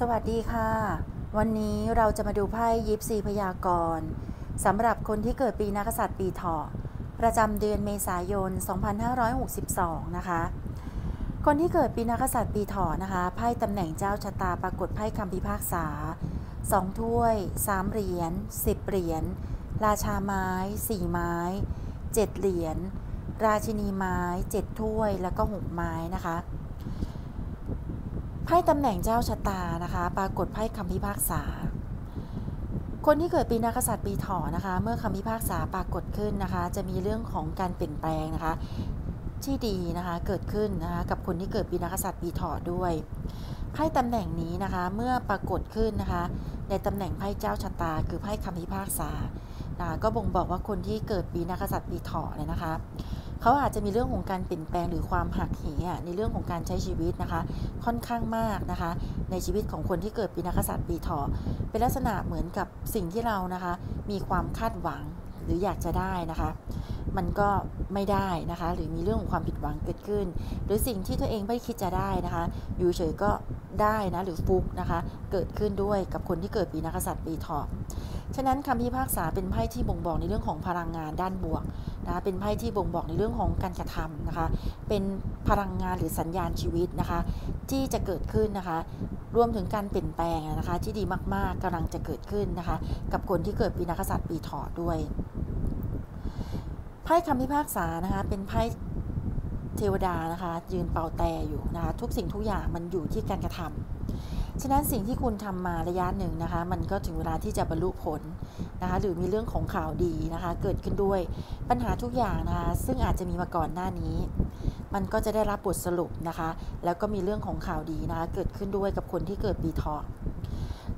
สวัสดีค่ะ วันนี้เราจะมาดูไพ่ยิปซีพยากรณ์สำหรับคนที่เกิดปีนักษัตริย์ปีเถาะประจำเดือนเมษายน 2562 นะคะ คนที่เกิดปีนักษัตริย์ปีเถาะนะคะไพ่ตำแหน่งเจ้าชะตาปรากฏไพ่คำพิพากษา 2 ถ้วย 3 เหรียญ10 เหรียญราชาไม้ 4 ไม้ 7 เหรียญราชินีไม้ 7 ถ้วยแล้วก็6ไม้นะคะ ไพ่ตำแหน่งเจ้าชะตานะคะ ปรากฏไพ่คำพิพากษา คนที่เกิดปีนักษัตริย์ปีถอนะคะ เมื่อคำพิพากษาปรากฏขึ้นนะคะ จะมีเรื่องของการเปลี่ยนแปลงนะคะ ที่ดีนะคะเกิดขึ้นนะคะกับคนที่เกิดปีนักษัตริย์ปีถอด้วยไพ่ตำแหน่งนี้นะคะเมื่อปรากฏขึ้นนะคะ ในตำแหน่งไพ่เจ้าชะตา คือไพ่คำพิพากษานะก็บ่งบอกว่าคนที่เกิดปีนักษัตริย์ปีถอเนี่ยนะคะ เขาอาจจะมีเรื่องของการเปลี่ยนแปลงหรือความหักเหในเรื่องของการใช้ชีวิตนะคะ ค่อนข้างมากนะคะ ในชีวิตของคนที่เกิดปีนักษัตริย์ปีถอเป็นลักษณะเหมือนกับสิ่งที่เรานะคะ มีความคาดหวังหรืออยากจะได้นะคะ มันก็ไม่ได้นะคะ หรือมีเรื่องของความผิดหวังเกิดขึ้น หรือสิ่งที่ตัวเองไม่คิดจะได้นะคะ อยู่เฉยก็ได้นะหรือฟุกนะคะ เกิดขึ้นด้วยกับคนที่เกิดปีนักษัตริย์ปีถอฉะนั้นคำพิพากษาเป็นไพ่ที่บ่งบอกในเรื่องของพลังงานด้านบวกนะเป็นไพ่ที่บ่งบอกในเรื่องของการกระทำนะคะ เป็นพลังงานหรือสัญญาณชีวิตนะคะ ที่จะเกิดขึ้นนะคะ รวมถึงการเปลี่ยนแปลงนะคะ ที่ดีมากๆกำลังจะเกิดขึ้นนะคะ กับคนที่เกิดปีนักษัตริย์ปีถอด้วย ไพ่คำพิพากษานะคะ เป็นไพ่เทวดานะคะ ยืนเป่าแต่อยู่นะคะ ทุกสิ่งทุกอย่างมันอยู่ที่การกระทำฉะนั้นสิ่งที่คุณทำมาระยะหนึ่งนะคะ มันก็ถึงเวลาที่จะบรรลุผลนะคะ หรือมีเรื่องของข่าวดีนะคะ เกิดขึ้นด้วยปัญหาทุกอย่างนะคะ ซึ่งอาจจะมีมาก่อนหน้านี้ มันก็จะได้รับบทสรุปนะคะ แล้วก็มีเรื่องของข่าวดีนะคะ เกิดขึ้นด้วยกับคนที่เกิดปีทอง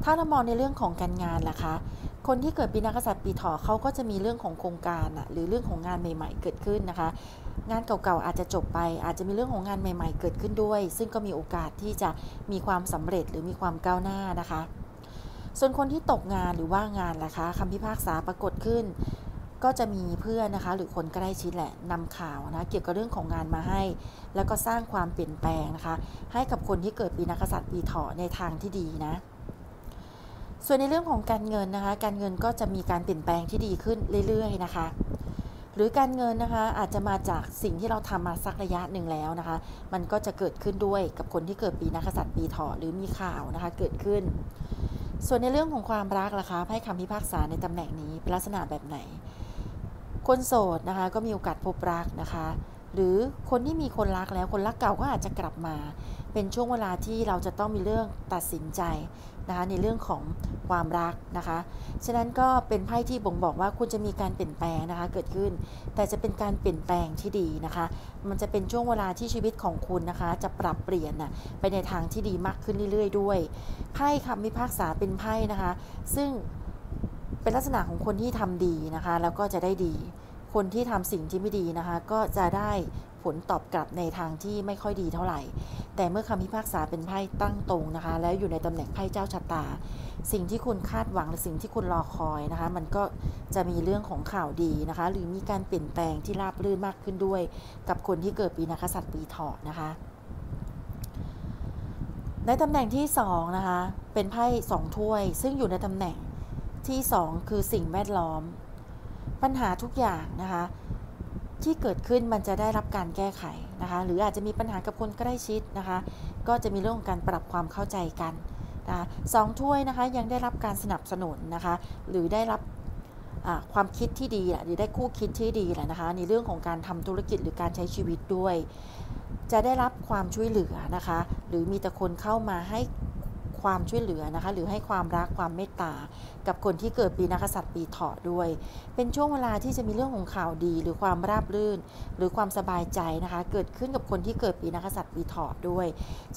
ถ้าเรามองในเรื่องของการงานล่ะคะ คนที่เกิดปีนักษัตริย์ปีถอเขาก็จะมีเรื่องของโครงการอะหรือเรื่องของงานใหม่ ๆ เกิดขึ้นนะคะ งานเก่าๆอาจจะจบไป อาจจะมีเรื่องของงานใหม่ ๆ เกิดขึ้นด้วย ซึ่งก็มีโอกาสที่จะมีความสำเร็จหรือมีความก้าวหน้านะคะ ส่วนคนที่ตกงานหรือว่างานล่ะคะคำพิพากษาปรากฏขึ้น ก็จะมีเพื่อนนะคะ หรือคนใกล้ชิดแหละนำข่าวนะเกี่ยวกับเรื่องของงานมาให้ แล้วก็สร้างความเปลี่ยนแปลงนะคะ ให้กับคนที่เกิดปีนักษัตริย์ปีเถาะในทางที่ดีนะ ส่วนในเรื่องของการเงินนะคะ การเงินก็จะมีการเปลี่ยนแปลงที่ดีขึ้นเรื่อยๆนะคะ หรือการเงินนะคะอาจจะมาจากสิ่งที่เราทำมาสักระยะหนึ่งแล้วนะคะ มันก็จะเกิดขึ้นด้วยกับคนที่เกิดปีนักษัตริย์ปีเถาะหรือมีข่าวนะคะเกิดขึ้น ส่วนในเรื่องของความรักล่ะคะให้คำพิพากษาในตำแหน่งนี้เป็นลักษณะแบบไหน คนโสดนะคะก็มีโอกาสพบรักนะคะ หรือคนที่มีคนรักแล้วคนรักเก่าก็อาจจะกลับมา เป็นช่วงเวลาที่เราจะต้องมีเรื่องตัดสินใจนะคะในเรื่องของความรักนะคะ ฉะนั้นก็เป็นไพ่ที่บ่งบอกว่าคุณจะมีการเปลี่ยนแปลงนะคะเกิดขึ้น แต่จะเป็นการเปลี่ยนแปลงที่ดีนะคะ มันจะเป็นช่วงเวลาที่ชีวิตของคุณนะคะ จะปรับเปลี่ยนนะไปในทางที่ดีมากขึ้นเรื่อย ๆ ด้วย ไพ่คำพิพากษาเป็นไพ่นะคะ ซึ่งเป็นลักษณะของคนที่ทำดีนะคะ แล้วก็จะได้ดี คนที่ทำสิ่งที่ไม่ดีนะคะ ก็จะได้ผลตอบกลับในทางที่ไม่ค่อยดีเท่าไหร่ แต่เมื่อคำพิพากษาเป็นไพ่ตั้งตรงนะคะ แล้วอยู่ในตำแหน่งไพ่เจ้าชะตา สิ่งที่คุณคาดหวังหรือสิ่งที่คุณรอคอยนะคะ มันก็จะมีเรื่องของข่าวดีนะคะ หรือมีการเปลี่ยนแปลงที่ราบรื่นมากขึ้นด้วย กับคนที่เกิดปีนักษัตริย์ปีเถาะนะคะในตำแหน่งที่2นะคะเป็นไพ่สองถ้วย ซึ่งอยู่ในตำแหน่งที่ 2 คือสิ่งแวดล้อม ปัญหาทุกอย่างนะคะที่เกิดขึ้นมันจะได้รับการแก้ไขนะคะหรืออาจจะมีปัญหากับคนใกล้ชิดนะคะก็จะมีเรื่องของการปรับความเข้าใจกันนะะสองถ้วยนะคะยังได้รับการสนับสนุนนะคะหรือได้รับความคิดที่ดีหรือได้คู่คิดที่ดีแหละนะคะในเรื่องของการทำธุรกิจหรือการใช้ชีวิตด้วย จะได้รับความช่วยเหลือนะคะหรือมีแต่คนเข้ามาให้ ความช่วยเหลือนะคะ หรือให้ความรักความเมตตา กับคนที่เกิดปีนักษัตริย์ปีเถาะด้วย เป็นช่วงเวลาที่จะมีเรื่องของข่าวดี หรือความราบรื่น หรือความสบายใจนะคะ เกิดขึ้นกับคนที่เกิดปีนักษัตริย์ปีเถาะด้วย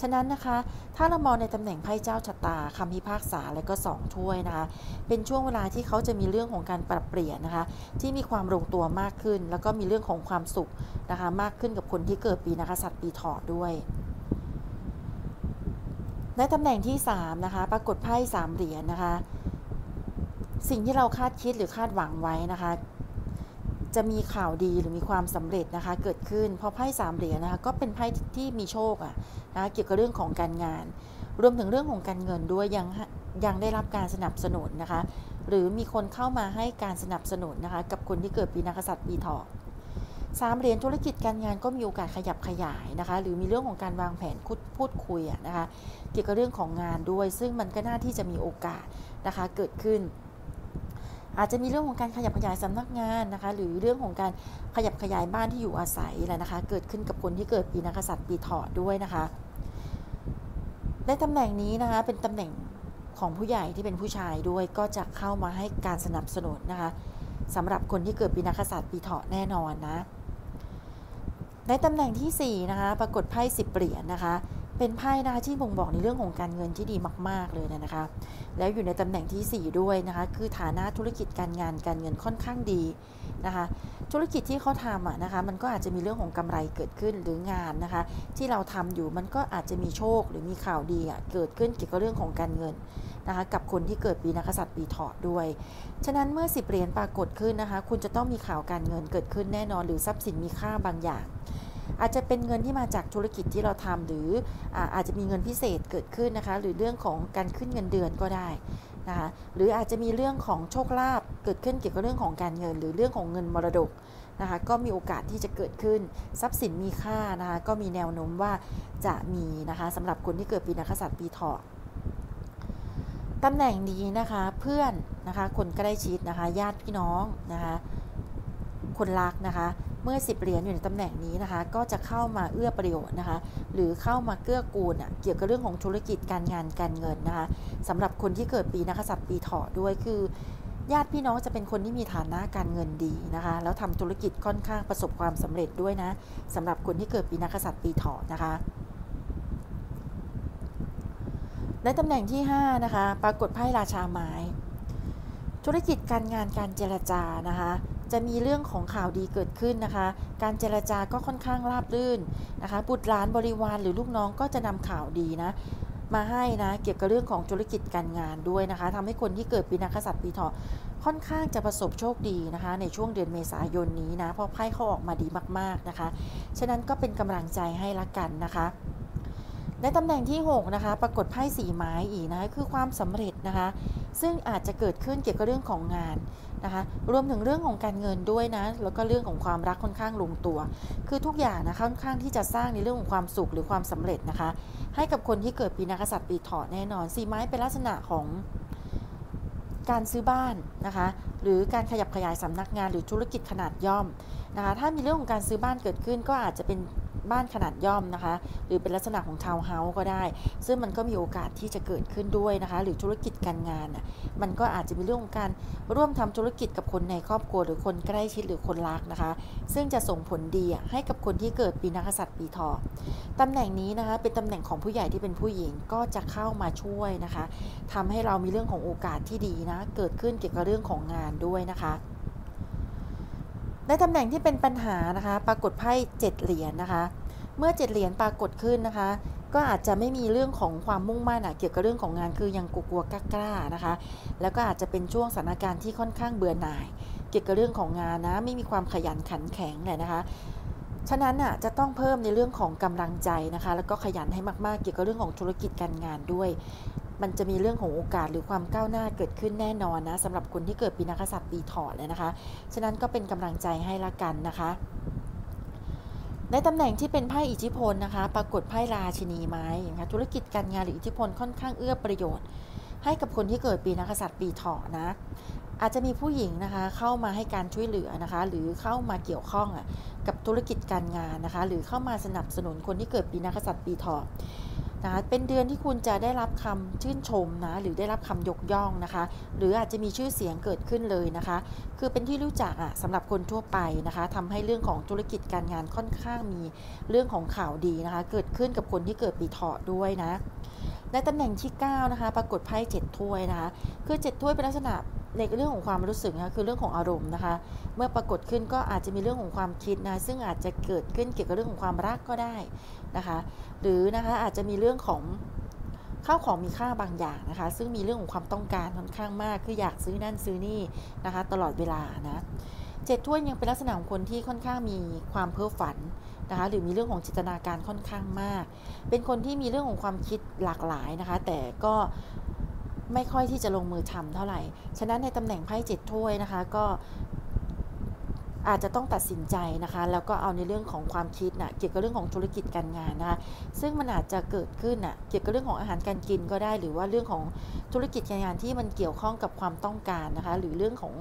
ฉะนั้นนะคะ ถ้าเรามองในตำแหน่งไพ่เจ้าชะตาคำพิพากษาและก็2ถ้วยนะคะ เป็นช่วงเวลาที่เขาจะมีเรื่องของการปรับเปลี่ยนนะคะ ที่มีความลงตัวมากขึ้น แล้วก็มีเรื่องของความสุขนะคะ มากขึ้นกับคนที่เกิดปีนักษัตริย์ปีเถาะด้วย ในตำแหน่งที่ 3 นะคะ ปรากฏไพ่สามเหรียญนะคะ สิ่งที่เราคาดคิดหรือคาดหวังไว้นะคะ จะมีข่าวดีหรือมีความสำเร็จนะคะ เกิดขึ้นพราะไพ่สามเหรียญนะคะ ก็เป็นไพ่ที่มีโชคอะนะเกี่ยวกับเรื่องของการงาน รวมถึงเรื่องของการเงินด้วยยังยังได้รับการสนับสนุนนะคะ หรือมีคนเข้ามาให้การสนับสนุนนะคะ กับคนที่เกิดปีนักษัตริย์ปีเถาะ สามเหรียญธุรกิจการงานก็มีโอกาสขยับขยายนะคะ หรือมีเรื่องของการวางแผนพูดคุยนะคะเกี่ยวกับเรื่องของงานด้วย ซึ่งมันก็น่าที่จะมีโอกาสนะคะเกิดขึ้น อาจจะมีเรื่องของการขยับขยายสำนักงานนะคะหรือเรื่องของการขยับขยายบ้านที่อยู่อาศัยแหละนะคะ เกิดขึ้นกับคนที่เกิดปีนักษัตริย์ปีเถาะด้วยนะคะในตำแหน่งนี้นะคะเป็นตำแหน่งของผู้ใหญ่ที่เป็นผู้ชายด้วยก็จะเข้ามาให้การสนับสนุนนะคะสำหรับคนที่เกิดปีนักษัตริย์ปีเถาะแน่นอนนะ ในตำแหน่งที่ 4 นะคะ ปรากฏไพ่สิบเหรียญนะคะ เป็นไพ่นะคะที่บ่งบอกในเรื่องของการเงินที่ดีมาก ๆ เลยนะคะ แล้วอยู่ในตำแหน่งที่ 4 ด้วยนะคะ คือฐานะธุรกิจการงานการเงินค่อนข้างดีนะคะ ธุรกิจที่เขาทำอะนะคะ มันก็อาจจะมีเรื่องของกำไรเกิดขึ้นหรืองานนะคะ ที่เราทำอยู่มันก็อาจจะมีโชคหรือมีข่าวดีอะเกิดขึ้นเกี่ยวกับเรื่องของการเงินนะคะกับคนที่เกิดปีนักษัตริย์ปีเถาะด้วย ฉะนั้นเมื่อสิบเหรียญปรากฏขึ้นนะคะ คุณจะต้องมีข่าวการเงินเกิดขึ้นแน่นอน หรือทรัพย์สินมีค่าบางอย่าง อาจจะเป็นเงินที่มาจากธุรกิจที่เราทำหรืออาจจะมีเงินพิเศษเกิดขึ้นนะคะ หรือเรื่องของการขึ้นเงินเดือนก็ได้นะคะหรืออาจจะมีเรื่องของโชคลาภเกิดขึ้นเกี่ยวกับเรื่องของการเงิน หรือเรื่องของเงินมรดกนะคะก็มีโอกาสที่จะเกิดขึ้น ทรัพย์สินมีค่านะคะก็มีแนวโน้มว่าจะมีนะคะสำหรับคนที่เกิดปีนักษัตริย์ปีเถาะตำแหน่งนี้นะคะเพื่อนนะคะคนใกล้ชิดนะคะญาติพี่น้องนะคะคนรักนะคะ เมื่อ 10 เหรียญอยู่ในตำแหน่งนี้นะคะ ก็จะเข้ามาเอื้อประโยชน์นะคะ หรือเข้ามาเกื้อกูลอะเกี่ยวกับเรื่องของธุรกิจการงานการเงินนะคะสำหรับคนที่เกิดปีนักษัตริย์ปีเถาะด้วยคือญาติพี่น้องจะเป็นคนที่มีฐานะการเงินดีนะคะ แล้วทำธุรกิจค่อนข้างประสบความสำเร็จด้วยนะสำหรับคนที่เกิดปีนักษัตริย์ปีเถาะนะคะในตำแหน่งที่ 5 นะคะ ปรากฏไพ่ราชาไม้ ธุรกิจการงานการเจรจานะคะ จะมีเรื่องของข่าวดีเกิดขึ้นนะคะ การเจรจาก็ค่อนข้างราบรื่นนะคะ บุตรหลานบริวารหรือลูกน้องก็จะนำข่าวดีนะมาให้นะเกี่ยวกับเรื่องของธุรกิจการงานด้วยนะคะทำให้คนที่เกิดปีนักษัตริย์ปีเถาะค่อนข้างจะประสบโชคดีนะคะ ในช่วงเดือนเมษายนนี้นะเพราะไพ่เขาออกมาดีมากๆนะคะ ฉะนั้นก็เป็นกำลังใจให้ละกันนะคะ ในตำแหน่งที่ 6 นะคะ ปรากฏไพ่สีไม้อีกนะคือความสำเร็จนะคะ ซึ่งอาจจะเกิดขึ้นเกี่ยวกับเรื่องของงานนะคะ รวมถึงเรื่องของการเงินด้วยนะ แล้วก็เรื่องของความรักค่อนข้างลงตัว คือทุกอย่างนะค่อนข้างที่จะสร้างในเรื่องของความสุขหรือความสำเร็จนะคะ ให้กับคนที่เกิดปีนักษัตริย์ปีเถาะแน่นอน สีไม้เป็นลักษณะของการซื้อบ้านนะคะ หรือการขยับขยายสำนักงานหรือธุรกิจขนาดย่อมนะคะ ถ้ามีเรื่องของการซื้อบ้านเกิดขึ้นก็อาจจะเป็น บ้านขนาดย่อมนะคะ หรือเป็นลักษณะของทาวน์เฮาส์ก็ได้ ซึ่งมันก็มีโอกาสที่จะเกิดขึ้นด้วยนะคะ หรือธุรกิจการงานอะมันก็อาจจะมีเรื่องของการร่วมทำธุรกิจกับคนในครอบครัว หรือคนใกล้ชิดหรือคนรักนะคะ ซึ่งจะส่งผลดีให้กับคนที่เกิดปีนักษัตริย์ปีทอตำแหน่งนี้นะคะเป็นตำแหน่งของผู้ใหญ่ที่เป็นผู้หญิงก็จะเข้ามาช่วยนะคะทำให้เรามีเรื่องของโอกาสที่ดีนะเกิดขึ้นเกี่ยวกับเรื่องของงานด้วยนะคะ ในตำแหน่งที่เป็นปัญหานะคะ ปรากฏไพ่เจ็ดเหรียญนะคะ เมื่อเจ็ดเหรียญปรากฏขึ้นนะคะ ก็อาจจะไม่มีเรื่องของความมุ่งมั่นเกี่ยวกับเรื่องของงานคือยังกลัวๆกล้าๆนะคะ แล้วก็อาจจะเป็นช่วงสถานการณ์ที่ค่อนข้างเบื่อหน่าย เกี่ยวกับเรื่องของงานนะ ไม่มีความขยันขันแข็งเลยนะคะ ฉะนั้นอะจะต้องเพิ่มในเรื่องของกำลังใจนะคะ แล้วก็ขยันให้มากๆ เกี่ยวกับเรื่องของธุรกิจการงานด้วย มันจะมีเรื่องของโอกาสหรือความก้าวหน้าเกิดขึ้นแน่นอนนะสำหรับคนที่เกิดปีนักษัตริย์ปีถอดเลยนะคะ ฉะนั้นก็เป็นกำลังใจให้ละกันนะคะในตำแหน่งที่เป็นไพ่อิทธิพลนะคะ ปรากฏไพ่ราชินีไม้นะคะธุรกิจการงานหรืออิทธิพลค่อนข้างเอื้อประโยชน์ ให้กับคนที่เกิดปีนักษัตริย์ปีถอนะ อาจจะมีผู้หญิงนะคะเข้ามาให้การช่วยเหลือนะคะ หรือเข้ามาเกี่ยวข้องกับธุรกิจการงานนะคะ หรือเข้ามาสนับสนุนคนที่เกิดปีนักษัตริย์ปีถอนะะเป็นเดือนที่คุณจะได้รับคำชื่นชมนะหรือได้รับคำยกย่องนะคะ หรืออาจจะมีชื่อเสียงเกิดขึ้นเลยนะคะ คือเป็นที่รู้จักอะสำหรับคนทั่วไปนะคะทำให้เรื่องของธุรกิจการงานค่อนข้างมีเรื่องของข่าวดีนะคะ เกิดขึ้นกับคนที่เกิดปีเถาะด้วยนะ ในตำแหน่งที่ 9 นะคะ ปรากฏไพ่เจ็ดถ้วยนะคะ คือเจ็ดถ้วยเป็นลักษณะในเรื่องของความรู้สึกนะคะคือเรื่องของอารมณ์นะคะ เมื่อปรากฏขึ้นก็อาจจะมีเรื่องของความคิดนะซึ่งอาจจะเกิดขึ้นเกี่ยวกับเรื่องของความรักก็ได้นะคะ หรือนะคะอาจจะมีเรื่องของข้าวของมีค่าบางอย่างนะคะ ซึ่งมีเรื่องของความต้องการค่อนข้างมาก คืออยากซื้อนั่นซื้อนี่นะคะ ตลอดเวลานะเจ็ดถ้วยยังเป็นลักษณะของคนที่ค่อนข้างมีความเพ้อฝัน นะคะหรือมีเรื่องของจินตนาการค่อนข้างมาก เป็นคนที่มีเรื่องของความคิดหลากหลายนะคะ แต่ก็ไม่ค่อยที่จะลงมือทำเท่าไหร่ ฉะนั้นในตำแหน่งไพ่เจ็ดถ้วยนะคะก็อาจจะต้องตัดสินใจนะคะ แล้วก็เอาในเรื่องของความคิดนะเกี่ยวกับเรื่องของธุรกิจการงานนะคะ ซึ่งมันอาจจะเกิดขึ้นนะเกี่ยวกับเรื่องของอาหารการกินก็ได้ หรือว่าเรื่องของธุรกิจการงานที่มันเกี่ยวข้องกับความต้องการนะคะ หรือเรื่องของ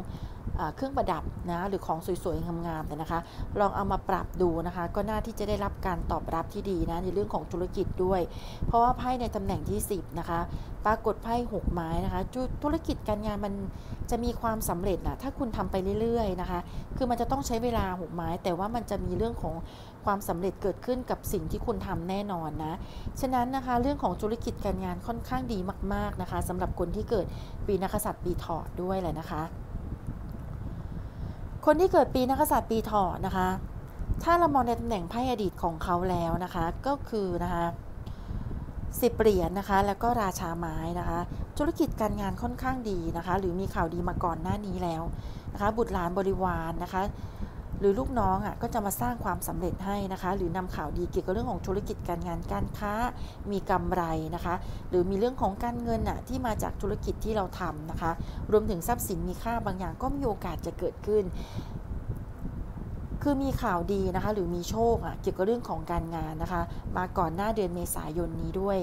เครื่องประดับนะหรือของสวยๆงามๆนะคะ ลองเอามาปรับดูนะคะ ก็น่าที่จะได้รับการตอบรับที่ดีนะในเรื่องของธุรกิจด้วย เพราะว่าไพ่ในตำแหน่งที่ 10 นะคะ ปรากฏไพ่6ไม้นะคะ ธุรกิจการงานมันจะมีความสำเร็จนะถ้าคุณทำไปเรื่อย ๆ นะคะ คือมันจะต้องใช้เวลา6ไม้ แต่ว่ามันจะมีเรื่องของความสำเร็จเกิดขึ้นกับสิ่งที่คุณทำแน่นอนนะฉะนั้นนะคะเรื่องของธุรกิจการงานค่อนข้างดีมาก ๆนะคะสำหรับคนที่เกิดปีนักษัตริย์ปีถอดด้วยแหละนะคะ คนที่เกิดปีนักษัตริย์ปีถอนะคะ ถ้าเรามองในตำแหน่งไพ่อดีตของเขาแล้วนะคะ ก็คือนะคะสิบเหรียญนนะคะ แล้วก็ราชาไม้นะคะ ธุรกิจการงานค่อนข้างดีนะคะ หรือมีข่าวดีมาก่อนหน้านี้แล้วนะคะ บุตรหลานบริวารนนะคะ หรือลูกน้องอะก็จะมาสร้างความสำเร็จให้นะคะ หรือนำข่าวดีเกี่ยวกับเรื่องของธุรกิจการงานการค้า มีกำไรนะคะ หรือมีเรื่องของการเงินอะที่มาจากธุรกิจที่เราทำนะคะ รวมถึงทรัพย์สินมีค่าบางอย่างก็มีโอกาสจะเกิดขึ้น คือมีข่าวดีนะคะ หรือมีโชคอะเกี่ยวกับเรื่องของการงานนะคะ มาก่อนหน้าเดือนเมษายนนี้ด้วย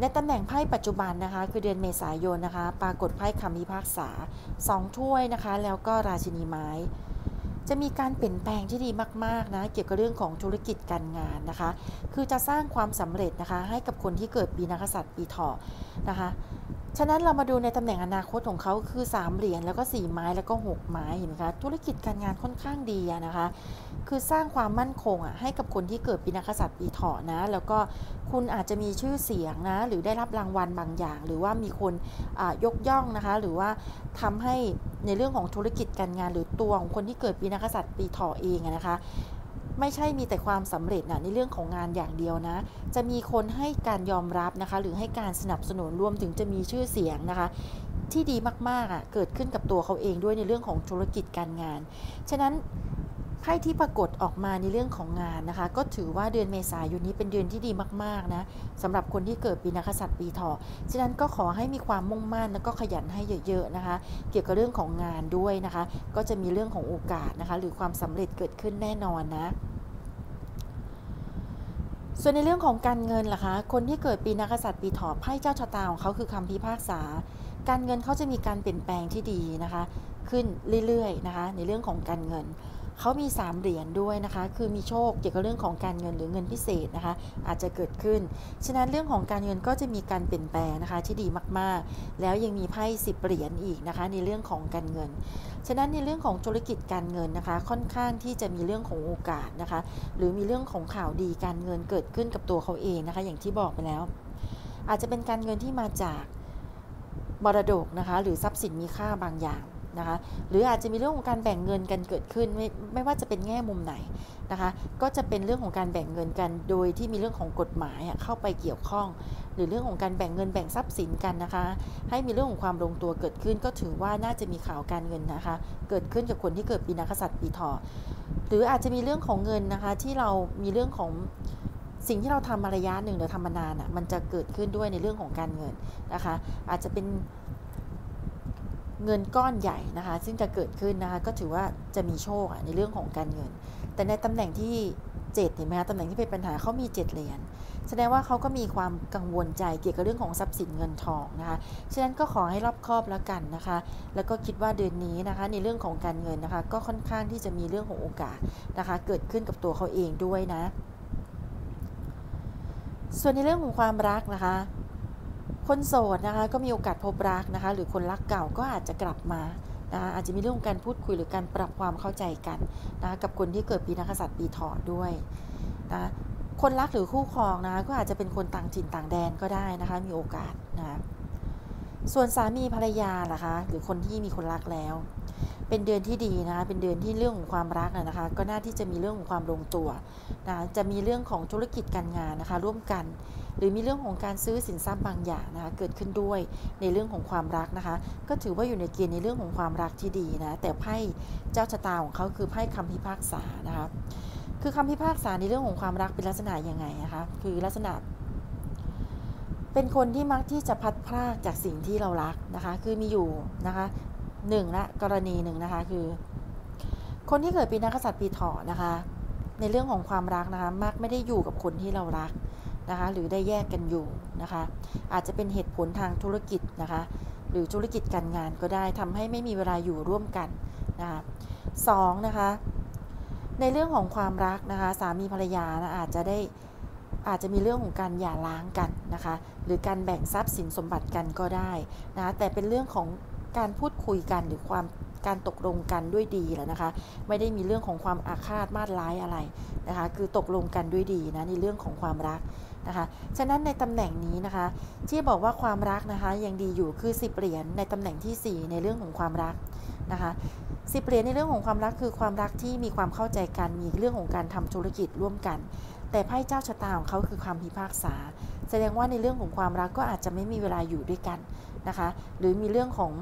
ในตำแหน่งไพ่ปัจจุบันนะคะ คือเดือนเมษายนนะคะ ปรากฏไพ่คำพิพากษา 2 ถ้วยนะคะ แล้วก็ราชินีไม้ จะมีการเปลี่ยนแปลงที่ดีมากๆนะเกี่ยวกับเรื่องของธุรกิจการงานนะคะ คือจะสร้างความสำเร็จนะคะให้กับคนที่เกิดปีนักษัตริย์ปีเถาะนะคะ ฉะนั้นเรามาดูในตำแหน่งอนาคตของเขาคือ 3 เหรียญแล้วก็ 4 ไม้แล้วก็ 6 ไม้เห็นไหมคะธุรกิจการงานค่อนข้างดีนะคะ คือสร้างความมั่นคงอะให้กับคนที่เกิดปีนักษัตริย์ปีเถาะนะ แล้วก็คุณอาจจะมีชื่อเสียงนะ หรือได้รับรางวัลบางอย่าง หรือว่ามีคนยกย่องนะคะ หรือว่าทำให้ในเรื่องของธุรกิจการงานหรือตัวของคนที่เกิดปีนักษัตริย์ปีเถาะเองนะคะ ไม่ใช่มีแต่ความสำเร็จนะในเรื่องของงานอย่างเดียวนะ จะมีคนให้การยอมรับนะคะ หรือให้การสนับสนุนรวมถึงจะมีชื่อเสียงนะคะ ที่ดีมากๆอะเกิดขึ้นกับตัวเขาเองด้วยในเรื่องของธุรกิจการงาน ฉะนั้น ไพ่ที่ปรากฏออกมาในเรื่องของงานนะคะ ก็ถือว่าเดือนเมษายนนี้เป็นเดือนที่ดีมากๆนะสำหรับคนที่เกิดปีนักษัตริย์ปีเถาะฉะนั้นก็ขอให้มีความมุ่งมั่นแล้วก็ขยันให้เยอะๆนะคะ เกี่ยวกับเรื่องของงานด้วยนะคะ ก็จะมีเรื่องของโอกาสนะคะ หรือความสำเร็จเกิดขึ้นแน่นอนนะส่วนในเรื่องของการเงินล่ะคะ คนที่เกิดปีนักษัตริย์ปีถอไพ่เจ้าชะตาของเขาคือคำพิพากษา การเงินเขาจะมีการเปลี่ยนแปลงที่ดีนะคะ ขึ้นเรื่อยๆนะคะ ในเรื่องของการเงิน เขามี 3 เหรียญด้วยนะคะ คือมีโชคเกี่ยวกับเรื่องของการเงินหรือเงินพิเศษนะคะ อาจจะเกิดขึ้น ฉะนั้นเรื่องของการเงินก็จะมีการเปลี่ยนแปลงนะคะที่ดีมากๆ แล้วยังมีไพ่สิบเหรียญอีกนะคะในเรื่องของการเงิน ฉะนั้นในเรื่องของธุรกิจการเงินนะคะ ค่อนข้างที่จะมีเรื่องของโอกาสนะคะ หรือมีเรื่องของข่าวดีการเงินเกิดขึ้นกับตัวเขาเองนะคะ อย่างที่บอกไปแล้ว อาจจะเป็นการเงินที่มาจากมรดกนะคะ หรือทรัพย์สินมีค่าบางอย่าง นะคะหรืออาจจะมีเรื่องของการแบ่งเงินกันเกิดขึ้นไม่ไม่ว่าจะเป็นแง่มุมไหนนะคะก็จะเป็นเรื่องของการแบ่งเงินกัน โดยที่มีเรื่องของกฎหมายเข้าไปเกี่ยวข้อง หรือเรื่องของการแบ่งเงินแบ่งทรัพย์สินกันนะคะ ให้มีเรื่องของความลงตัวเกิดขึ้น ก็ถือว่าน่าจะมีข่าวการเงินนะคะ เกิดขึ้นกับคนที่เกิดปีนักษัตริย์ปีถอหรืออาจจะมีเรื่องของเงินนะคะที่เรามีเรื่องของสิ่งที่เราทำมาระยะหนึ่งหรือทำมานานอะมันจะเกิดขึ้นด้วยในเรื่องของการเงินนะคะ อาจจะเป็น เงินก้อนใหญ่นะคะ ซึ่งจะเกิดขึ้นนะคะก็ถือว่าจะมีโชคในเรื่องของการเงิน แต่ในตำแหน่งที่7เห็นไหมคะตำแหน่งที่เป็นปัญหาเขามี 7เหรียญแสดงว่าเขาก็มีความกังวลใจเกี่ยวกับเรื่องของทรัพย์สินเงินทองนะคะฉะนั้นก็ขอให้รอบคอบแล้วกันนะคะ แล้วก็คิดว่าเดือนนี้นะคะ ในเรื่องของการเงินนะคะ ก็ค่อนข้างที่จะมีเรื่องของโอกาสนะคะ เกิดขึ้นกับตัวเขาเองด้วยนะ ส่วนในเรื่องของความรักนะคะ คนโสดนะคะก็มีโอกาสพบรักนะคะ หรือคนรักเก่าก็อาจจะกลับมานะคะอาจจะมีเรื่องของการพูดคุยหรือการปรับความเข้าใจกันนะกับคนที่เกิดปีนักษัตริย์ปีถอดด้วยนะคนรักหรือคู่ครองนะคะก็อาจจะเป็นคนต่างจินต่างแดนก็ได้นะคะ มีโอกาสนะะส่วนสามีภรรยาล่ะคะ หรือคนที่มีคนรักแล้ว เป็นเดือนที่ดีนะคะ เป็นเดือนที่เรื่องของความรักนะคะ ก็น่าที่จะมีเรื่องของความลงตัวนะ จะมีเรื่องของธุรกิจการงานนะคะ ร่วมกัน หรือมีเรื่องของการซื้อสินทรัพย์บางอย่างนะคะ เกิดขึ้นด้วยในเรื่องของความรักนะคะ ก็ถือว่าอยู่ในเกณฑ์ในเรื่องของความรักที่ดีนะ แต่ไพ่เจ้าชะตาของเขาคือไพ่คำพิพากษานะคะ คือคำพิพากษาในเรื่องของความรักเป็นลักษณะยังไงนะคะ คือลักษณะเป็นคนที่มักที่จะพัดพรากจากสิ่งที่เรารักนะคะ คือมีอยู่นะคะ หนึ่งละกรณีหนึ่งนะคะคือ คนที่เกิดปีนักษัตริย์ปีเถาะนะคะ ในเรื่องของความรักนะคะมักไม่ได้อยู่กับคนที่เรารักนะคะ หรือได้แยกกันอยู่นะคะ อาจจะเป็นเหตุผลทางธุรกิจนะคะ หรือธุรกิจการงานก็ได้ทำให้ไม่มีเวลาอยู่ร่วมกันนะคะสองนะคะ ในเรื่องของความรักนะคะ สามีภรรยานะอาจจะได้อาจจะมีเรื่องของการหย่าร้างกันนะคะ หรือการแบ่งทรัพย์สินสมบัติกันก็ได้นะะแต่เป็นเรื่องของ การพูดคุยกันหรือความการตกลงกันด้วยดีแหละนะคะ ไม่ได้มีเรื่องของความอาฆาตมาดร้ายอะไรนะคะ คือตกลงกันด้วยดีนะในเรื่องของความรักนะคะ ฉะนั้นในตำแหน่งนี้นะคะ ที่บอกว่าความรักนะคะยังดีอยู่คือ10เหรียญในตำแหน่งที่ 4 ในเรื่องของความรักนะคะสิบเหรียญในเรื่องของความรักคือความรักที่มีความเข้าใจกันมีเรื่องของการทำธุรกิจร่วมกัน แต่ไพ่เจ้าชะตาของเขาคือความพิพากษา แสดงว่าในเรื่องของความรักก็อาจจะไม่มีเวลาอยู่ด้วยกัน นะคะ หรือมีเรื่องของ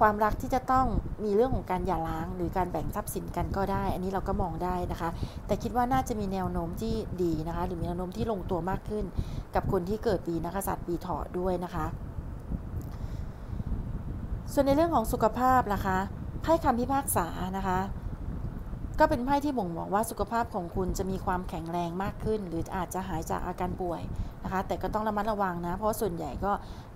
ความรักที่จะต้องมีเรื่องของการหย่าร้าง หรือการแบ่งทรัพย์สินกันก็ได้ อันนี้เราก็มองได้นะคะ แต่คิดว่าน่าจะมีแนวโน้มที่ดีนะคะ หรือมีแนวโน้มที่ลงตัวมากขึ้น กับคนที่เกิดปีนักษัตริย์ปีเถาะด้วยนะคะ ส่วนในเรื่องของสุขภาพล่ะคะไพ่คำพิพากษานะคะ ก็เป็นไพ่ที่บ่งบอกว่าสุขภาพของคุณจะมีความแข็งแรงมากขึ้น หรืออาจจะหายจากอาการป่วยนะคะ แต่ก็ต้องระมัดระวังนะ เพราะส่วนใหญ่ก็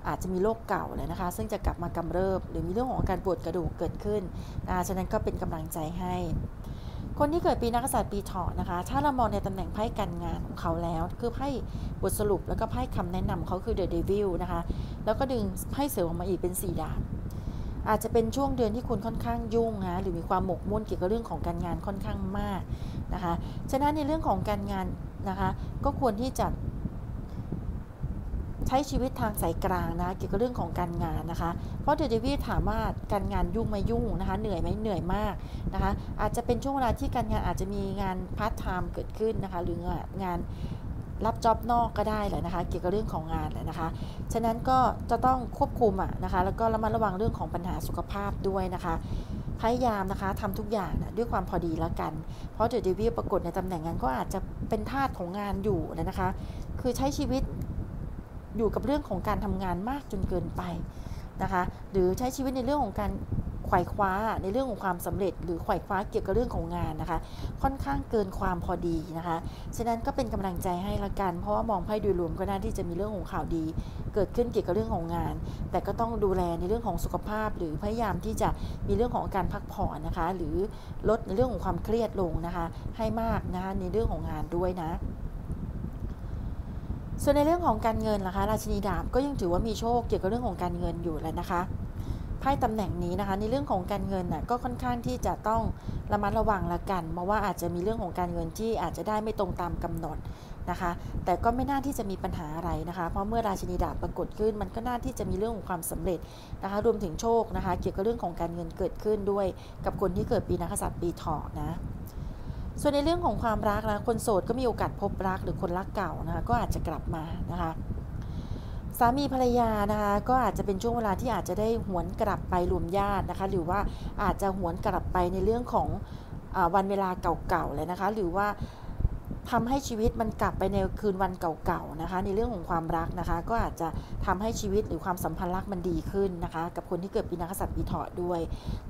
อาจจะมีโรคเก่าเลยนะคะ ซึ่งจะกลับมากำเริบ หรือมีเรื่องของอาการปวดกระดูกเกิดขึ้นนะฉะนั้นก็เป็นกำลังใจให้ คนที่เกิดปีนักษัตริย์ปีเถาะนะคะ ถ้าเรามองในตำแหน่งไพ่การงานของเขาแล้ว คือไพ่บทสรุปแล้วก็ไพ่คำแนะนำเขาคือ The Devil นะคะ แล้วก็ดึงไพ่เสริมออกมาอีกเป็นสีดาบ อาจจะเป็นช่วงเดือนที่คุณค่อนข้างยุ่งนะหรือมีความหมกมุ่นเกี่ยวกับเรื่องของการงานค่อนข้างมากนะคะฉะนั้นในเรื่องของการงานนะคะก็ควรที่จะใช้ชีวิตทางสายกลางนะเกี่ยวกับเรื่องของการงานนะคะ เพราะเดเดวีถามว่าการงานยุ่งไหมยุ่งนะคะ เหนื่อยไหมเหนื่อยมากนะคะ อาจจะเป็นช่วงเวลาที่การงานอาจจะมีงานพาร์ทไทม์เกิดขึ้นนะคะ หรืองาน รับจ็อบนอกก็ได้แหละนะคะ เกี่ยวกับเรื่องของงานแหละนะคะ ฉะนั้นก็จะต้องควบคุมอะนะคะ แล้วก็ระมัดระวังเรื่องของปัญหาสุขภาพด้วยนะคะพยายามนะคะทำทุกอย่างนะด้วยความพอดีแล้วกัน เพราะเดอะเดวิลปรากฏในตำแหน่งงานก็อาจจะเป็นทาสของงานอยู่นะคะ คือใช้ชีวิตอยู่กับเรื่องของการทำงานมากจนเกินไปนะคะ หรือใช้ชีวิตในเรื่องของการ ขว่คว้าในเรื่องของความสำเร็จ หรือขว่คว้าเกี่ยวกับเรื่องของงานนะคะ ค่อนข้างเกินความพอดีนะคะ ฉะนั้นก็เป็นกำลังใจให้ละกัน เพราะว่ามองไพ่โดยรวมก็น่าที่จะมีเรื่องของข่าวดี เกิดขึ้นเกี่ยวกับเรื่องของงาน แต่ก็ต้องดูแลในเรื่องของสุขภาพ หรือพยายามที่จะมีเรื่องของการพักผ่อนนะคะ หรือลดในเรื่องของความเครียดลงนะคะ ให้มากนะคะในเรื่องของงานด้วยนะส่วนในเรื่องของการเงินล่ะคะ ราชินีดาบก็ยังถือว่ามีโชคเกี่ยวกับเรื่องของการเงินอยู่แล้วนะคะ ไพ่ตำแหน่งนี้นะคะ ในเรื่องของการเงินน่ะก็ค่อนข้างที่จะต้องระมัดระวังละกันเพราะว่าอาจจะมีเรื่องของการเงินที่อาจจะได้ไม่ตรงตามกำหนดนะคะ แต่ก็ไม่น่าที่จะมีปัญหาอะไรนะคะ เพราะเมื่อราชินีดาบปรากฏขึ้น มันก็น่าที่จะมีเรื่องของความสำเร็จนะคะ รวมถึงโชคนะคะ เกี่ยวกับเรื่องของการเงินเกิดขึ้นด้วย กับคนที่เกิดปีนักษัตริย์ปีเถาะนะส่วนในเรื่องของความรักนะคนโสดก็มีโอกาสพบรักหรือคนรักเก่านะคะก็อาจจะกลับมานะคะ สามีภรรยานะคะก็อาจจะเป็นช่วงเวลาที่อาจจะได้หวนกลับไปรวมญาตินะคะ หรือว่าอาจจะหวนกลับไปในเรื่องของอวันเวลาเก่าๆเลยนะคะ หรือว่า ทำให้ชีวิตมันกลับไปในคืนวันเก่าๆนะคะ ในเรื่องของความรักนะคะ ก็อาจจะทำให้ชีวิตหรือความสัมพันธ์รักมันดีขึ้นนะคะ กับคนที่เกิดปีนักษัตริย์ปีเถาะด้วย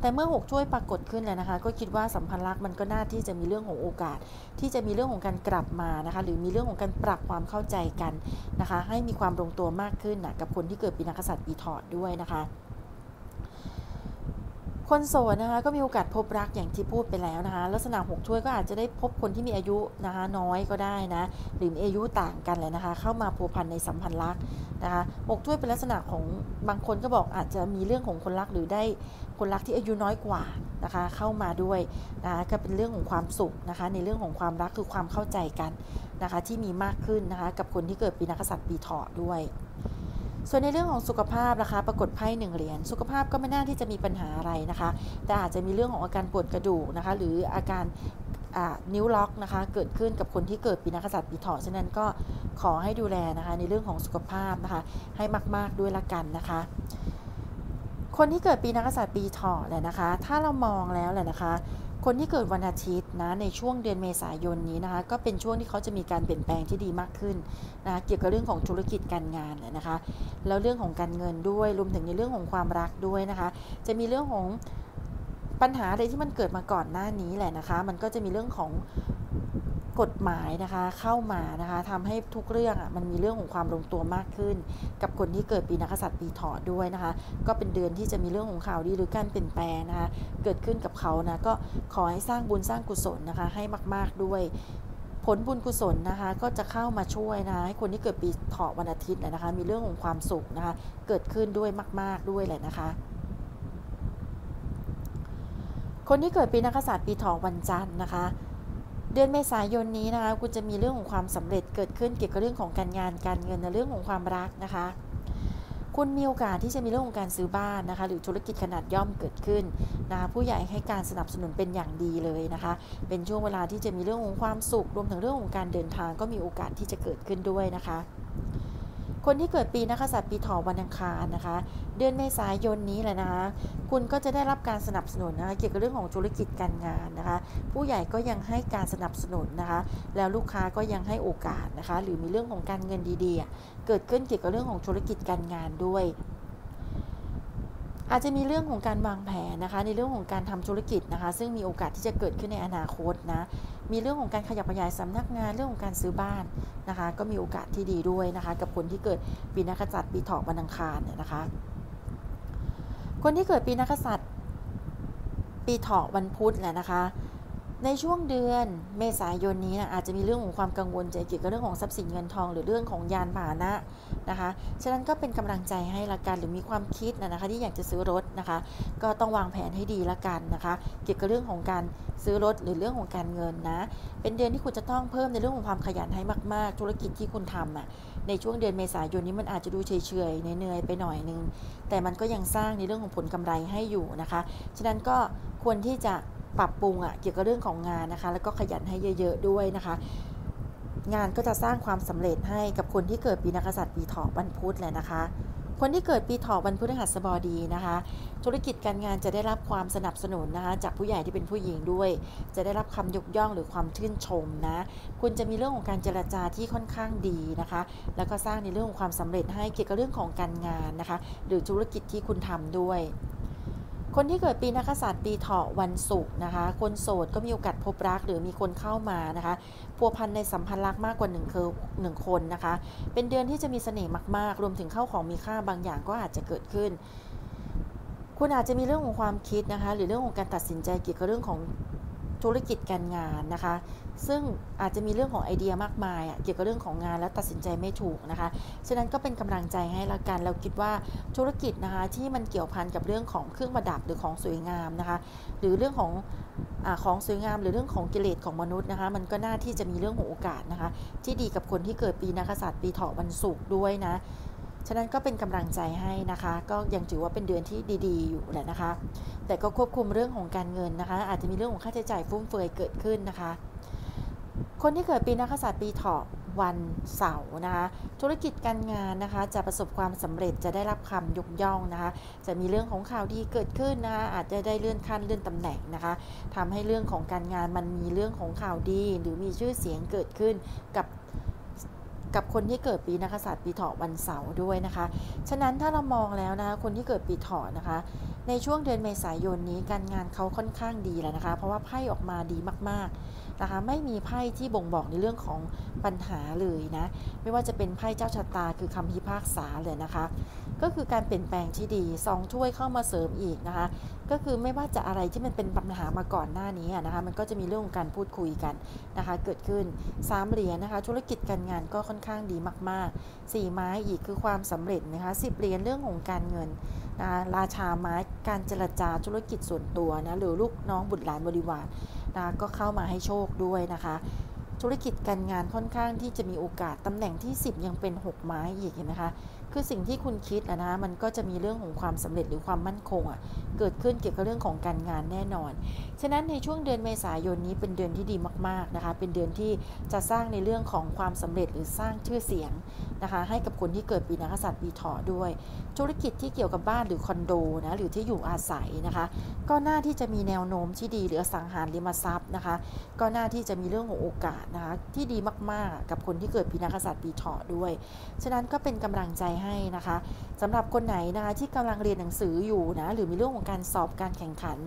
แต่เมื่อหกช่วยปรากฏขึ้นแล้วนะคะ ก็คิดว่าสัมพันธ์รักมันก็น่าที่จะมีเรื่องของโอกาส ที่จะมีเรื่องของการกลับมานะคะ หรือมีเรื่องของการปรับความเข้าใจกันนะคะ ให้มีความลงตัวมากขึ้นนะกับคนที่เกิดปีนักษัตริย์ปีเถาะด้วยนะคะ คนโสดนะคะก็มีโอกาสพบรักอย่างที่พูดไปแล้วนะคะ ลักษณะหกถ้วยก็อาจจะได้พบคนที่มีอายุนะคะน้อยก็ได้นะหรือมีอายุต่างกันเลยนะคะ เข้ามาพัวพันในสัมพันธ์รักนะคะหกถ้วยเป็นลักษณะของบางคนก็บอกอาจจะมีเรื่องของคนรักหรือได้คนรักที่อายุน้อยกว่านะคะเข้ามาด้วยนะคะก็เป็นเรื่องของความสุขนะคะ ในเรื่องของความรักคือความเข้าใจกันนะคะที่มีมากขึ้นนะคะกับคนที่เกิดปีนักษัตริย์ปีเถาะด้วย ส่วนในเรื่องของสุขภาพนะคะ ปรากฏไพ่หนึ่งเหรียญสุขภาพก็ไม่น่าที่จะมีปัญหาอะไรนะคะ แต่อาจจะมีเรื่องของอาการปวดกระดูกนะคะ หรืออาการนิ้วล็อกนะคะ เกิดขึ้นกับคนที่เกิดปีนักษัตริย์ปีเถาะฉะนั้นก็ขอให้ดูแลนะคะ ในเรื่องของสุขภาพนะคะ ให้มาก ๆด้วยละกันนะคะ คนที่เกิดปีนักษัตริย์ปีเถาะเนี่ยนะคะ ถ้าเรามองแล้วแหละนะคะ คนที่เกิดวันอาทิตย์นะในช่วงเดือนเมษายนนี้นะคะก็เป็นช่วงที่เขาจะมีการเปลี่ยนแปลงที่ดีมากขึ้นนะเกี่ยวกับเรื่องของธุรกิจการงานนะคะแล้วเรื่องของการเงินด้วยรวมถึงในเรื่องของความรักด้วยนะคะจะมีเรื่องของปัญหาอะไรที่มันเกิดมาก่อนหน้านี้แหละนะคะ มันก็จะมีเรื่องของ กฎหมายนะคะเข้ามานะคะทำให้ทุกเรื่องอะมันมีเรื่องของความลงตัวมากขึ้น กับคนที่เกิดปีนักษัตริย์ปีถอดด้วยนะคะ ก็เป็นเดือนที่จะมีเรื่องของข่าวดีหรือการเปลี่ยนแปลงนะคะเกิดขึ้นกับเขานะก็ขอให้สร้างบุญสร้างกุศลนะคะให้มาก ๆด้วยผลบุญกุศลนะคะก็จะเข้ามาช่วยนะให้คนที่เกิดปีเถาะวันอาทิตย์นะคะมีเรื่องของความสุขนะคะเกิดขึ้นด้วยมาก ๆด้วยแหละนะคะ คนที่เกิดปีนักษัตริย์ปีถอวันจันทร์นะคะ เดือนเมษายนนี้นะคะคุณจะมีเรื่องของความสำเร็จเกิดขึ้นเกี่ยวกับเรื่องของการงานการเงินในเรื่องของความรักนะคะ คุณมีโอกาสที่จะมีเรื่องของการซื้อบ้านนะคะ หรือธุรกิจขนาดย่อมเกิดขึ้นนะคะผู้ใหญ่ให้การสนับสนุนเป็นอย่างดีเลยนะคะ เป็นช่วงเวลาที่จะมีเรื่องของความสุขรวมถึงเรื่องของการเดินทางก็มีโอกาสที่จะเกิดขึ้นด้วยนะคะ คนที่เกิดปีนักษัตริย์ปีถอวันอังคารนะคะ เดือนเมษายนนี้แหละนะคะ คุณก็จะได้รับการสนับสนุนนะคะเกี่ยวกับเรื่องของธุรกิจการงานนะคะ ผู้ใหญ่ก็ยังให้การสนับสนุนนะคะ แล้วลูกค้าก็ยังให้โอกาสนะคะ หรือมีเรื่องของการเงินดีๆ เกิดขึ้นเกี่ยวกับเรื่องของธุรกิจการงานด้วย อาจจะมีเรื่องของการวางแผนนะคะ ในเรื่องของการทำธุรกิจนะคะ ซึ่งมีโอกาสที่จะเกิดขึ้นในอนาคตนะ มีเรื่องของการขยับขยายสำนักงานเรื่องของการซื้อบ้านนะคะ ก็มีโอกาสที่ดีด้วยนะคะ กับคนที่เกิดปีนักษัตริย์ปีถอกวันอังคารเนี่ยนะคะ คนที่เกิดปีนักษัตริย์ปีถอกวันพุธแหละนะคะในช่วงเดือนเมษายนนี้นะอาจจะมีเรื่องของความกังวลใจเกี่ยวกับเรื่องของทรัพย์สินเงินทอง หรือเรื่องของยานพาหนะ นะคะ ฉะนั้นก็เป็นกำลังใจให้ละกันหรือมีความคิดนะคะ ที่อยากจะซื้อรถนะคะ ก็ต้องวางแผนให้ดีละกันนะคะ เกี่ยวกับเรื่องของการซื้อรถหรือเรื่องของการเงินนะ เป็นเดือนที่คุณจะต้องเพิ่มในเรื่องของความขยันให้มาก ๆ ธุรกิจที่คุณทำอะในช่วงเดือนเมษายนนี้มันอาจจะดูเฉยๆเหนื่อยๆไปหน่อยนึง แต่มันก็ยังสร้างในเรื่องของผลกำไรให้อยู่นะคะ ฉะนั้นก็ควรที่จะปรับปรุงอะเกี่ยวกับเรื่องของงานนะคะ แล้วก็ขยันให้เยอะ ๆ ด้วยนะคะ งานก็จะสร้างความสำเร็จให้กับคนที่เกิดปีนักษัตริย์ปีถอกวันพุธแหละนะคะ คนที่เกิดปีถอกวันพฤหัสบดีนะคะ ธุรกิจการงานจะได้รับความสนับสนุนนะคะ จากผู้ใหญ่ที่เป็นผู้หญิงด้วย จะได้รับคำยกย่องหรือความชื่นชมนะ คุณจะมีเรื่องของการเจรจาที่ค่อนข้างดีนะคะ แล้วก็สร้างในเรื่องของความสำเร็จให้เกี่ยวกับเรื่องของการงานนะคะ หรือธุรกิจที่คุณทำด้วย คนที่เกิดปีนักษัตริย์ปีเถาะวันศุกร์นะคะ คนโสดก็มีโอกาสพบรักหรือมีคนเข้ามานะคะพัวพันในสัมพันธ์รักมากกว่าหนึ่งคือหนึ่งคนนะคะ เป็นเดือนที่จะมีเสน่ห์มาก ๆ รวมถึงเข้าของมีค่าบางอย่างก็อาจจะเกิดขึ้น คุณอาจจะมีเรื่องของความคิดนะคะ หรือเรื่องของการตัดสินใจเกี่ยวกับเรื่องของธุรกิจการงานนะคะ ซึ่งอาจจะมีเรื่องของไอเดียมากมายเกี่ยวกับเรื่องของงานแล้วตัดสินใจไม่ถูกนะคะ ฉะนั้นก็เป็นกำลังใจให้ละกัน เราคิดว่าธุรกิจนะคะที่มันเกี่ยวพันกับเรื่องของเครื่องประดับหรือของสวยงามนะคะ หรือเรื่องของอของสวยงาม หรือเรื่องของกิเลสของมนุษย์นะคะ มันก็น่าที่จะมีเรื่องของโอกาสนะคะ ที่ดีกับคนที่เกิดปีนักษัตริย์ปีเถาะวันศุกร์ด้วยนะ ฉะนั้นก็เป็นกำลังใจให้นะคะ ก็ยังถือว่าเป็นเดือนที่ดี ๆ อยู่แหละนะคะ แต่ก็ควบคุมเรื่องของการเงินนะคะ อาจจะมีเรื่องของค่าใช้จ่ายฟุ่มเฟือยเกิดขึ้นนะคะ คนที่เกิดปีนักษัตริย์ปีเถาะวันเสาร์นะคะธุรกิจการงานนะคะจะประสบความสำเร็จจะได้รับคำยกย่องนะคะจะมีเรื่องของข่าวดีเกิดขึ้นนะคะอาจจะได้เลื่อนขั้นเลื่อนตำแหน่งนะคะทำให้เรื่องของการงานมันมีเรื่องของข่าวดี หรือมีชื่อเสียงเกิดขึ้นกับ กับคนที่เกิดปีนักษัตริย์ปีเถาะวันเสาร์ด้วยนะคะ ฉะนั้นถ้าเรามองแล้วนะคะคนที่เกิดปีเถาะนะคะ ในช่วงเดือนเมษายนนี้การงานเขาค่อนข้างดีแล้วนะคะ เพราะว่าไพ่ออกมาดีมากๆนะคะ ไม่มีไพ่ที่บ่งบอกในเรื่องของปัญหาเลยนะ ไม่ว่าจะเป็นไพ่เจ้าชะตาคือคำพิพากษาเลยนะคะ ก็คือการเปลี่ยนแปลงที่ดีสองถ้วยเข้ามาเสริมอีกนะคะ ก็คือไม่ว่าจะอะไรที่มันเป็นปัญหามาก่อนหน้านี้นะคะมันก็จะมีเรื่องของการพูดคุยกันนะคะ เกิดขึ้นสามเหรียญนะคะ ธุรกิจการงานก็ค่อนข้างดีมากๆสี่ไม้อีกคือความสำเร็จนะคะสิบเหรียญเรื่องของการเงินนะราชาไม้การเจรจาธุรกิจส่วนตัวนะหรือลูกน้องบุตรหลานบริวารนะก็เข้ามาให้โชคด้วยนะคะธุรกิจการงานค่อนข้างที่จะมีโอกาสตำแหน่งที่ 10 ยังเป็น 6 ไม้อีกเห็นไหมคะ คือสิ่งที่คุณคิดนะนะมันก็จะมีเรื่องของความสำเร็จหรือความมั่นคงอะเกิดขึ้นเกี่ยวกับเรื่องของการงานแน่นอน ฉะนั้นในช่วงเดือนเมษายนนี้เป็นเดือนที่ดีมากๆนะคะ เป็นเดือนที่จะสร้างในเรื่องของความสำเร็จหรือสร้างชื่อเสียงนะคะให้กับคนที่เกิดปีนักษัตริย์ปีเถาะด้วย ธุรกิจที่เกี่ยวกับบ้านหรือคอนโดนะหรือที่อยู่อาศัยนะคะ ก็น่าที่จะมีแนวโน้มที่ดีหรือสังหารริมทรัพย์นะคะ ก็น่าที่จะมีเรื่องของโอกาสนะคะที่ดีมากๆ กับคนที่เกิดปีนักษัตริย์ปีเถาะด้วย ฉะนั้นก็เป็นกำลังใจให้นะคะสำหรับคนไหนนะคะที่กำลังเรียนหนังสืออยู่นะหรือมีเรื่องของการสอบการแข่งขัน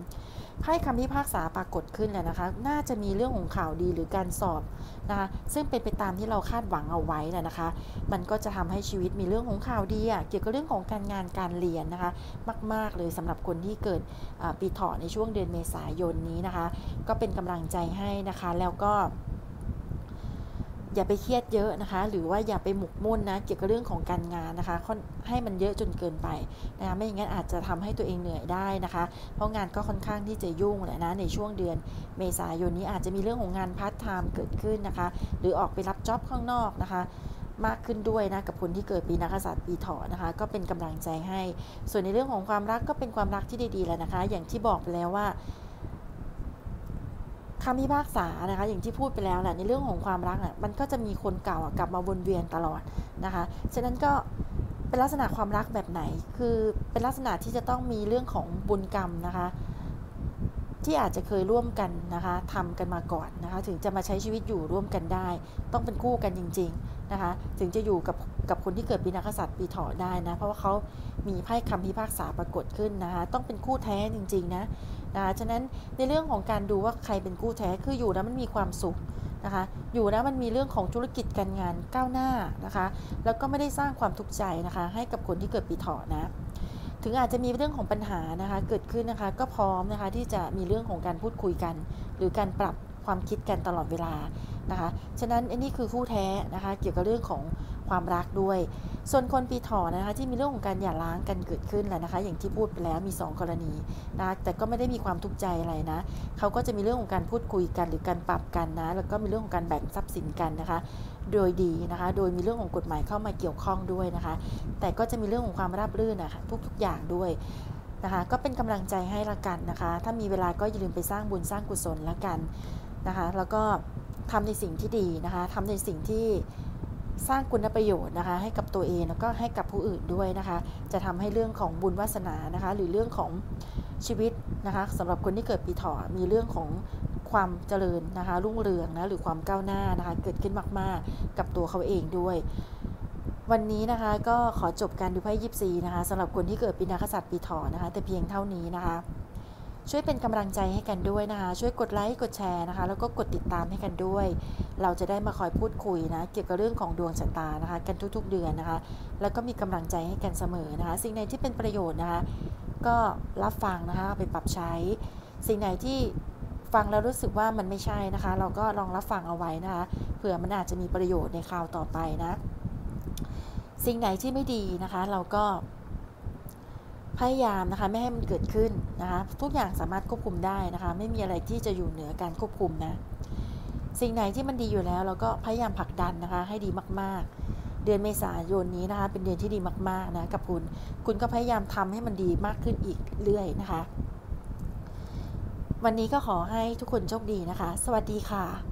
ไพ่คำพิพากษาปรากฏขึ้นแล้วนะคะ น่าจะมีเรื่องของข่าวดีหรือการสอบนะคะซึ่งเป็นไปตามที่เราคาดหวังเอาไว้นะคะ มันก็จะทำให้ชีวิตมีเรื่องของข่าวดีเกี่ยวกับเรื่องของการงานการเรียนนะคะ มาก ๆ เลยสำหรับคนที่เกิดปีเถาะในช่วงเดือนเมษายนนี้นะคะ ก็เป็นกำลังใจให้นะคะแล้วก็ อย่าไปเครียดเยอะนะคะ หรือว่าอย่าไปหมกมุ่นนะเกี่ยวกับเรื่องของการงานนะคะให้มันเยอะจนเกินไปนะคะไม่อย่างนั้นอาจจะทำให้ตัวเองเหนื่อยได้นะคะ เพราะงานก็ค่อนข้างที่จะยุ่งแหละนะในช่วงเดือนเมษายนนี้อาจจะมีเรื่องของงานพาร์ทไทม์เกิดขึ้นนะคะ หรือออกไปรับจ็อบข้างนอกนะคะมากขึ้นด้วยนะกับคนที่เกิดปีนักษัตริย์ปีเถาะนะคะ ก็เป็นกำลังใจให้ ส่วนในเรื่องของความรักก็เป็นความรักที่ดีๆแล้วนะคะ อย่างที่บอกไปแล้วว่า คำพิพากษานะคะอย่างที่พูดไปแล้วแหละในเรื่องของความรักอะมันก็จะมีคนเก่ากลับมาวนเวียนตลอดนะคะฉะนั้นก็เป็นลักษณะความรักแบบไหน คือเป็นลักษณะที่จะต้องมีเรื่องของบุญกรรมนะคะที่อาจจะเคยร่วมกันนะคะทำกันมาก่อนนะคะถึงจะมาใช้ชีวิตอยู่ร่วมกันได้ ต้องเป็นคู่กันจริงๆนะคะถึงจะอยู่กับกับคนที่เกิดปีนักษัตริย์ปีเถาะได้นะเพราะว่าเขามีไพ่คำพิพากษาปรากฏขึ้นนะคะต้องเป็นคู่แท้จริงๆนะ นะคะฉะนั้นในเรื่องของการดูว่าใครเป็นกู้แท้คืออยู่แล้วมันมีความสุขนะคะอยู่แล้วมันมีเรื่องของธุรกิจการงานก้าวหน้านะคะแล้วก็ไม่ได้สร้างความทุกข์ใจนะคะให้กับคนที่เกิดปีเถาะนะถึงอาจจะมีเรื่องของปัญหานะคะเกิดขึ้นนะคะก็พร้อมนะคะที่จะมีเรื่องของการพูดคุยกัน หรือการปรับความคิดกันตลอดเวลา นะคะ ฉะนั้นอันนี้คือคู่แท้นะคะ เกี่ยวกับเรื่องของความรักด้วย ส่วนคนปีถอนะคะที่มีเรื่องของการหย่าร้างกันเกิดขึ้นแหละนะคะ อย่างที่พูดไปแล้วมี 2 กรณีนะแต่ก็ไม่ได้มีความทุกข์ใจอะไรนะเขาก็จะมีเรื่องของการพูดคุยกันหรือการปรับกันนะ แล้วก็มีเรื่องของการแบ่งทรัพย์สินกันนะคะ โดยดีนะคะ โดยมีเรื่องของกฎหมายเข้ามาเกี่ยวข้องด้วยนะคะ แต่ก็จะมีเรื่องของความราบรื่นนะคะทุกๆอย่างด้วยนะคะก็เป็นกำลังใจให้ละกันนะคะ ถ้ามีเวลาก็อย่าลืมไปสร้างบุญสร้างกุศลละกันนะคะ แล้วก็ ทำในสิ่งที่ดีนะคะทำในสิ่งที่สร้างคุณประโยชน์นะคะให้กับตัวเองแล้วก็ให้กับผู้อื่นด้วยนะคะ จะทำให้เรื่องของบุญวาสนานะคะ หรือเรื่องของชีวิตนะคะสำหรับคนที่เกิดปีถอมีเรื่องของความเจริญนะคะรุ่งเรืองนะหรือความก้าวหน้านะคะเกิดขึ้นมาก ๆ กับตัวเขาเองด้วย วันนี้นะคะก็ขอจบการดูไพ่ยิปซีนะคะสำหรับคนที่เกิดปีนักษัตริย์ปีถอนะคะ แต่เพียงเท่านี้นะคะ ช่วยเป็นกำลังใจให้กันด้วยนะคะ ช่วยกดไลค์กดแชร์นะคะ แล้วก็กดติดตามให้กันด้วย เราจะได้มาคอยพูดคุยนะ เกี่ยวกับเรื่องของดวงชะตานะคะ กันทุกๆเดือนนะคะ แล้วก็มีกำลังใจให้กันเสมอนะคะ สิ่งไหนที่เป็นประโยชน์นะคะ ก็รับฟังนะคะไปปรับใช้ สิ่งไหนที่ฟังแล้วรู้สึกว่ามันไม่ใช่นะคะ เราก็ลองรับฟังเอาไว้นะคะเผื่อมันอาจจะมีประโยชน์ในคราวต่อไปนะ สิ่งไหนที่ไม่ดีนะคะ เราก็ พยายามนะคะไม่ให้มันเกิดขึ้นนะคะทุกอย่างสามารถควบคุมได้นะคะ ไม่มีอะไรที่จะอยู่เหนือการควบคุมนะ สิ่งไหนที่มันดีอยู่แล้วเราก็พยายามผลักดันนะคะ ให้ดีมาก ๆ เดือนเมษายนนี้นะคะ เป็นเดือนที่ดีมากๆนะกับคุณ คุณก็พยายามทำให้มันดีมากขึ้นอีกเรื่อยนะคะ วันนี้ก็ขอให้ทุกคนโชคดีนะคะ สวัสดีค่ะ